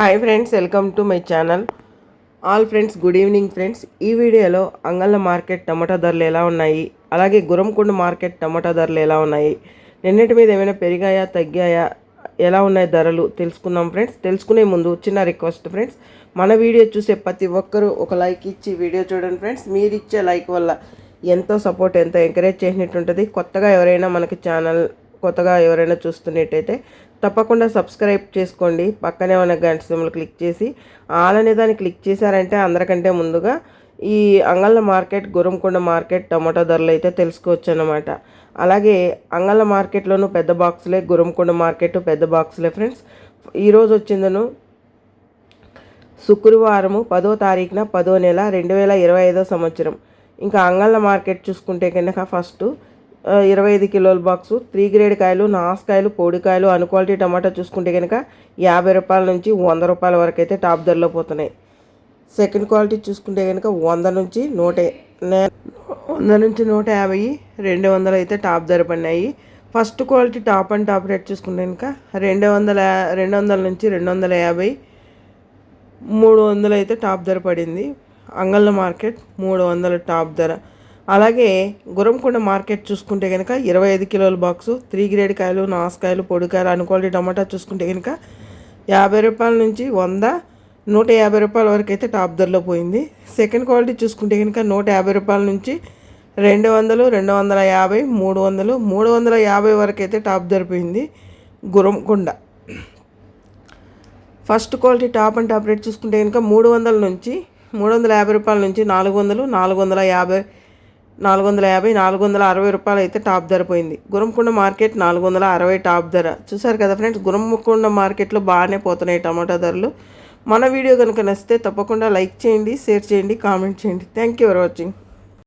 Hi friends welcome to my channel all friends good evening friends ఈ వీడియోలో అంగళ్ళ market tomato ధరలు ఎలా ఉన్నాయి? అలాగే గురంకొండ మార్కెట్ టమాటా ధరలు ఎలా ఉన్నాయి? నిన్నటి మీద ఏమైనా పెరిగాయా తగ్గాయా? ఎలా ఉన్నాయి ధరలు? తెలుసుకుందాం ఫ్రెండ్స్ తెలుసుకునే ముందు చిన్న రిక్వెస్ట్ ఫ్రెండ్స్ మన వీడియో చూసే ప్రతి ఒక్కరూ ఒక లైక్ ఇచ్చి వీడియో చూడండి ఫ్రెండ్స్ మీరు ఇచ్చే లైక్ వల్ల ఎంతో సపోర్ట్ ఎంతో ఎంకరేజ్ చేసినట్టు ఉంటుంది కొత్తగా ఎవరైనా మనకి ఛానల్ కొత్తగా ఎవరైనా చూస్తున్నట్టయితే తప్పకుండా సబ్స్క్రైబ్ చేసుకోండి. పక్కనే ఉన్న గంట సింబల్ క్లిక్ చేసి ఆల్ అనే దాన్ని క్లిక్ చేశారంటే అందరికంటే ముందుగా ఈ అంగళ్ళ మార్కెట్ గురంకొండ మార్కెట్ టమాటా ధరలు అయితే తెలుసుకోవచ్చు అన్నమాట అలాగే అంగళ్ళ మార్కెట్లోనూ పెద్ద బాక్సులే గురంకొండ మార్కెట్ పెద్ద బాక్సులే ఫ్రెండ్స్. ఈరోజు వచ్చిందను శుక్రవారము పదో తారీఖున పదో నెల రెండు వేల ఇరవై ఐదో సంవత్సరం. ఇంకా అంగళ్ళ మార్కెట్ చూసుకుంటే కనుక ఫస్ట్ ఇరవై ఐదు కిలోల బాక్సు త్రీ గ్రేడ్ కాయలు నాసుకాయలు పొడికాయలు అన్ క్వాలిటీ టమాటా చూసుకుంటే కనుక యాభై రూపాయల నుంచి వంద రూపాయల వరకు అయితే టాప్ ధరలో పోతున్నాయి. సెకండ్ క్వాలిటీ చూసుకుంటే కనుక వంద నుంచి నూట వంద నుంచి నూట యాభై రెండు వందలు అయితే టాప్ ధర పడినాయి. First quality top and top rate చూసుకుంటే కనుక రెండు వందల రెండు వందల నుంచి రెండు వందల యాభై మూడు వందలు అయితే టాప్ ధర పడింది. అంగళ్ళ మార్కెట్ మూడు వందల టాప్ ధర. అలాగే గురంకొండ మార్కెట్ చూసుకుంటే కనుక ఇరవై ఐదు కిలోల బాక్సు త్రీ గ్రేడ్ కాయలు నాసుకాయలు పొడికాయలు అనుకోవాలి టమాటా చూసుకుంటే కనుక యాభై రూపాయల నుంచి వంద నూట యాభై రూపాయల వరకు అయితే టాప్ ధరలో పోయింది. సెకండ్ క్వాలిటీ చూసుకుంటే కనుక నూట యాభై రూపాయల నుంచి రెండు వందలు రెండు వందల యాభై మూడు వందలు మూడు వందల యాభై వరకు అయితే టాప్ ధర పోయింది Gurramkonda. First quality top and top rate చూసుకుంటే కనుక మూడు వందల నుంచి మూడు వందల యాభై రూపాయల నుంచి నాలుగు వందలు నాలుగు వందల యాభై నాలుగు వందల యాభై నాలుగు వందల అరవై రూపాయలు అయితే టాప్ ధర పోయింది. గురంకొండ మార్కెట్ నాలుగు వందల అరవై టాప్ ధర. చూసారు కదా ఫ్రెండ్స్ గురంకొండ మార్కెట్లో బాగానే పోతున్నాయి టమాటా ధరలు. మన వీడియో కనుక నచ్చితే తప్పకుండా లైక్ చేయండి షేర్ చేయండి కామెంట్ చేయండి. Thank you for watching